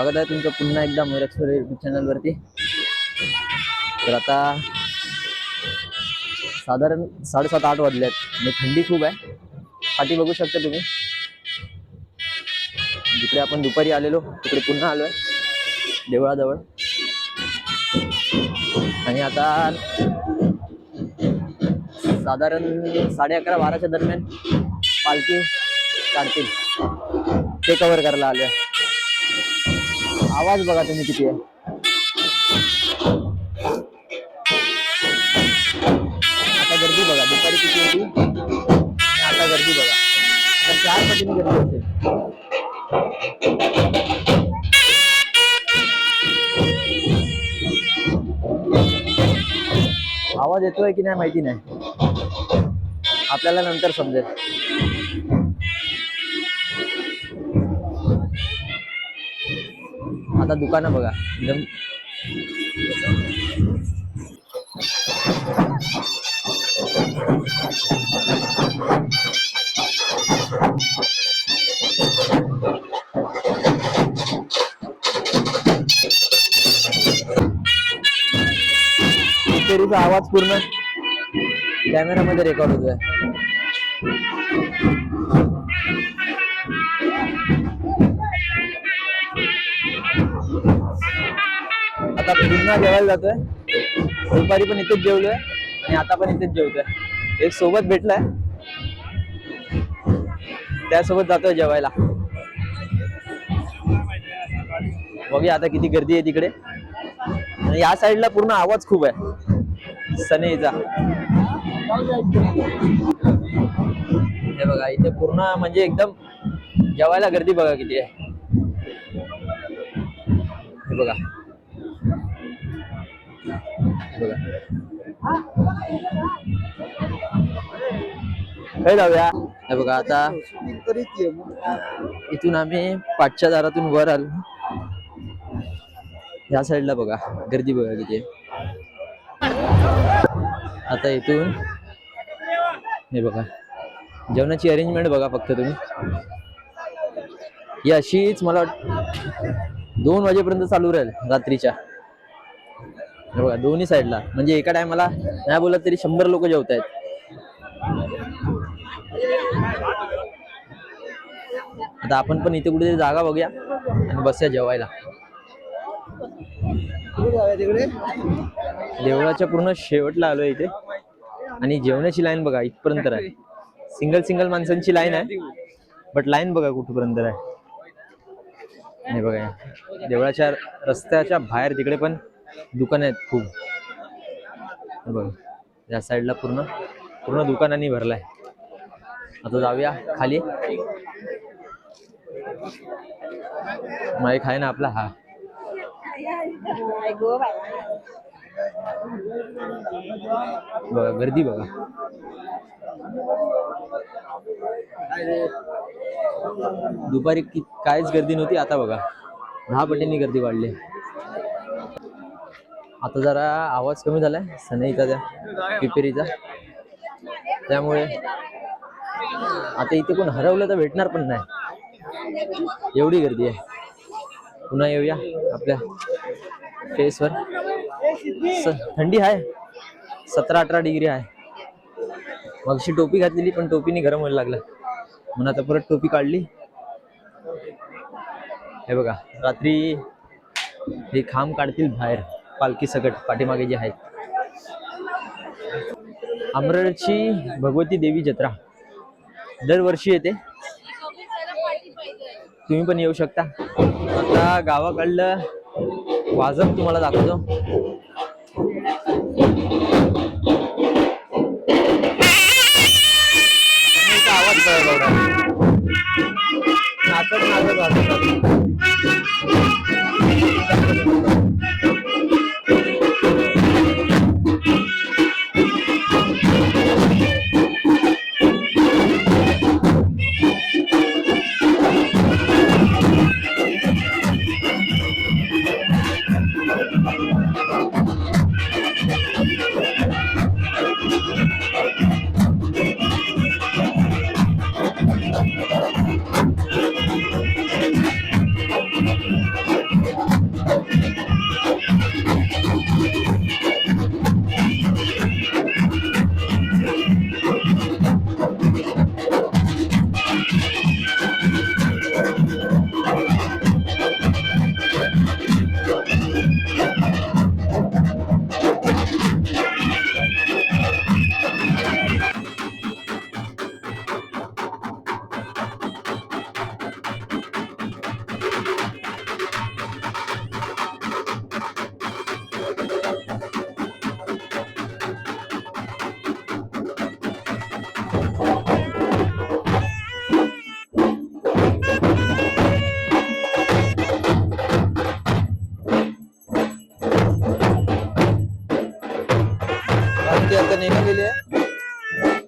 स्वागत आहे तुमचं पुन्हा एकदा मयूरक्षर यूट्यूब चॅनलवरती तर आता साधारण साडेसात आठ वाजले आहेत आणि थंडी खूप आहे. पाठी बघू शकता तुम्ही. जिकडे आपण दुपारी आलेलो तिकडे पुन्हा आलोय. देवळाजवळ. आणि आता साधारण साडे अकरा बाराच्या दरम्यान पालखी काढतील. ते कव्हर करायला आलोय. आवाज बघा तुम्ही किती आहे. आता गर्दी बघा दुपारी किती होती? आणि आता गर्दी बघा. तर चार पटीने गर्दी असेल आवाज येतोय की नाही माहिती नाही. आपल्याला नंतर समजेल. आता दुकानं बघा. एकदम आवाज पूर्ण कॅमेरामध्ये रेकॉर्ड होतोय. आता पूर्ण जेवायला जातोय. दुपारी पण इथेच जेवलोय आणि आता पण इथेच जेवतोय. एक सोबत भेटलाय. त्यासोबत जातोय जेवायला. बघूया आता किती गर्दी आहे तिकडे. आणि या साईडला पूर्ण आवाज खूप आहे. सनेचा. हे बघा इथे पूर्ण म्हणजे एकदम जेवायला गर्दी बघा किती आहे. हे बघा. हे काय जाऊया. हे बघा आता इथून आम्ही पाचच्या दारातून वर आलो. ह्या साईडला बघा गर्दी बघा किती आता इथून हे बघा जेवणाची अरेंजमेंट बघा फक्त तुम्ही. ही अशीच मला दोन वाजेपर्यंत चालू राहील रात्रीच्या. हे बघा दोन्ही साईडला म्हणजे एका टायमाला नाही बोलत तरी शंभर लोक जेवत आहेत आता आपण पण इथे कुठेतरी जागा बघूया आणि बसूया जेवायला. देवळाच्या पूर्ण शेवटला आलोय इथे. आणि जेवणाची लाईन बघा इथपर्यंत आहे सिंगल सिंगल माणसांची लाईन आहे. बट लाईन बघा कुठपर्यंत आहे बघा देवळाच्या रस्त्याच्या बाहेर तिकडे पण दुकान आहेत खूप. बघ या साईडला पूर्ण पूर्ण दुकानांनी भरलाय. आता जाऊया खाली. माईक आहे ना आपला? हा. बघा गर्दी बघा. दुपारी कि काहीच गर्दी नव्हती आता बघा. दहा पटींनी गर्दी वाढली. आता जरा आवाज कमी झालाय. सनईचा त्या पिपेरीचा. त्यामुळे आता इथे कोण हरवलं तर भेटणार पण नाही. एवढी गर्दी आहे. पुन्हा येऊया आपल्या फेसवर. थंडी आहे. सतरा अठरा डिग्री आहे. मगशी टोपी घातलेली पण टोपीने गरम व्हायला लागलं. म्हणून आता परत टोपी काढली. हे बघा रात्री हे खांब काढतील बाहेर. पालखी सकट पाठीमागे जे आहेत अमरळची भगवती देवी जत्रा. दरवर्षी येते. तुम्ही पण येऊ शकता. आता गावाकडलं वाजत तुम्हाला दाखवतो.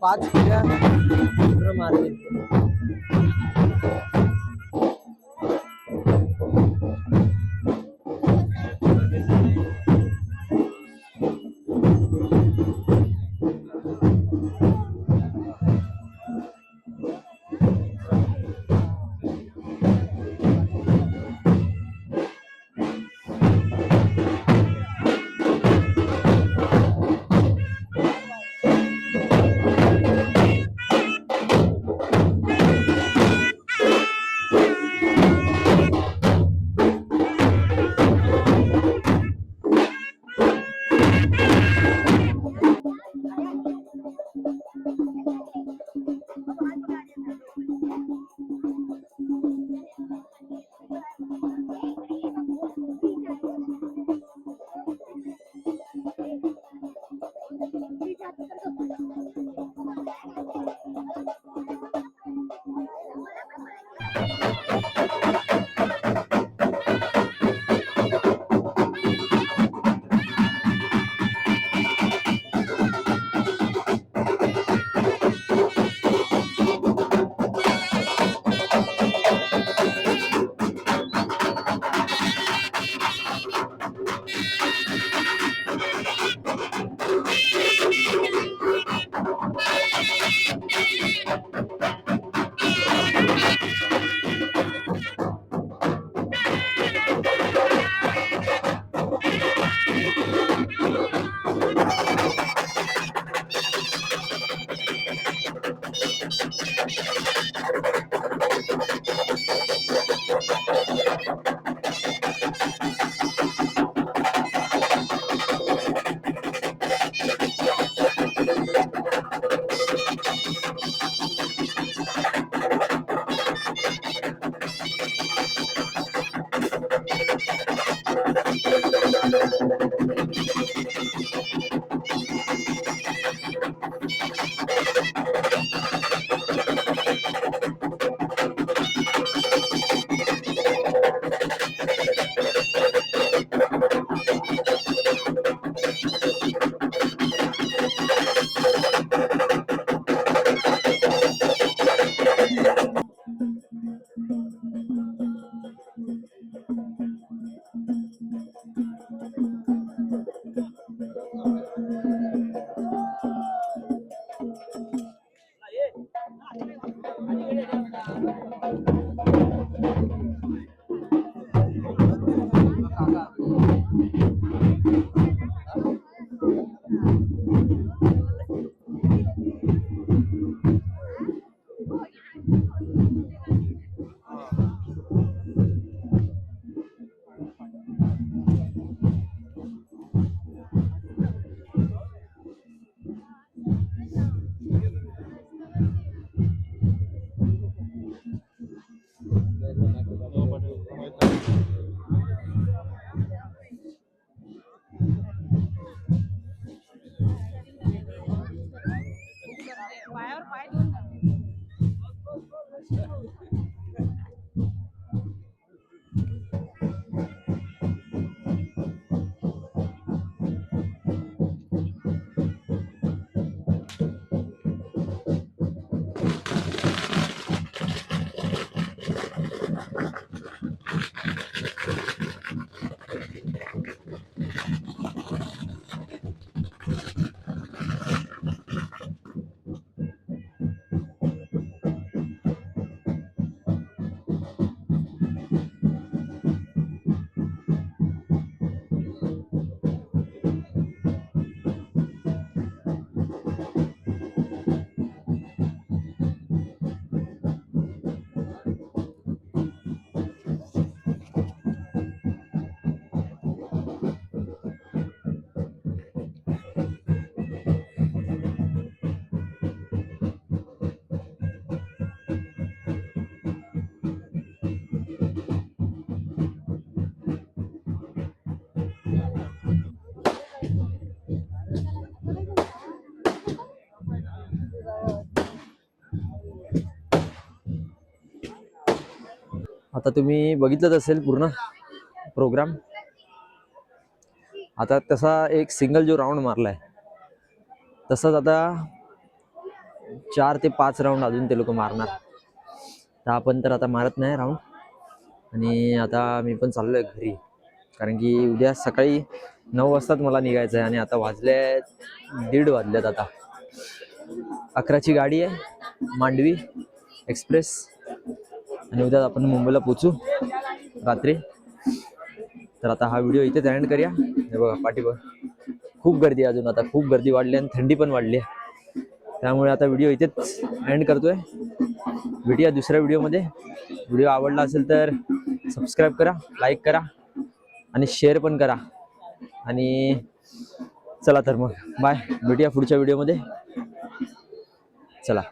पाच फेऱ्या आता तुम्ही बघितलंच असेल पूर्ण प्रोग्राम आता तसा एक सिंगल जो राऊंड मारलाय तसंच आता चार ते पाच राऊंड अजून ते लोक मारणार. तर आपण तर आता मारत नाही राऊंड आणि आता मी पण चाललो आहे घरी. कारण की उद्या सकाळी नऊ वाजताच मला निघायचं आहे आणि आता वाजले दीड वाजल्यात आता. अकराची गाडी आहे मांडवी एक्सप्रेस. आणि उद्या आपण मुंबईला पोचू रात्री. तर आता हा व्हिडिओ इथेच एंड करूया. हे बघा पाठीवर खूप गर्दी अजून आता. खूप गर्दी वाढली आणि थंडी पण वाढली आहे. त्यामुळे आता व्हिडिओ इथेच एंड करतोय. भेटूया दुसऱ्या व्हिडिओमध्ये व्हिडिओ आवडला असेल तर सबस्क्राईब करा लाईक करा आणि शेअर पण करा. आणि चला तर मग. बाय भेटूया पुढच्या व्हिडिओमध्ये चला.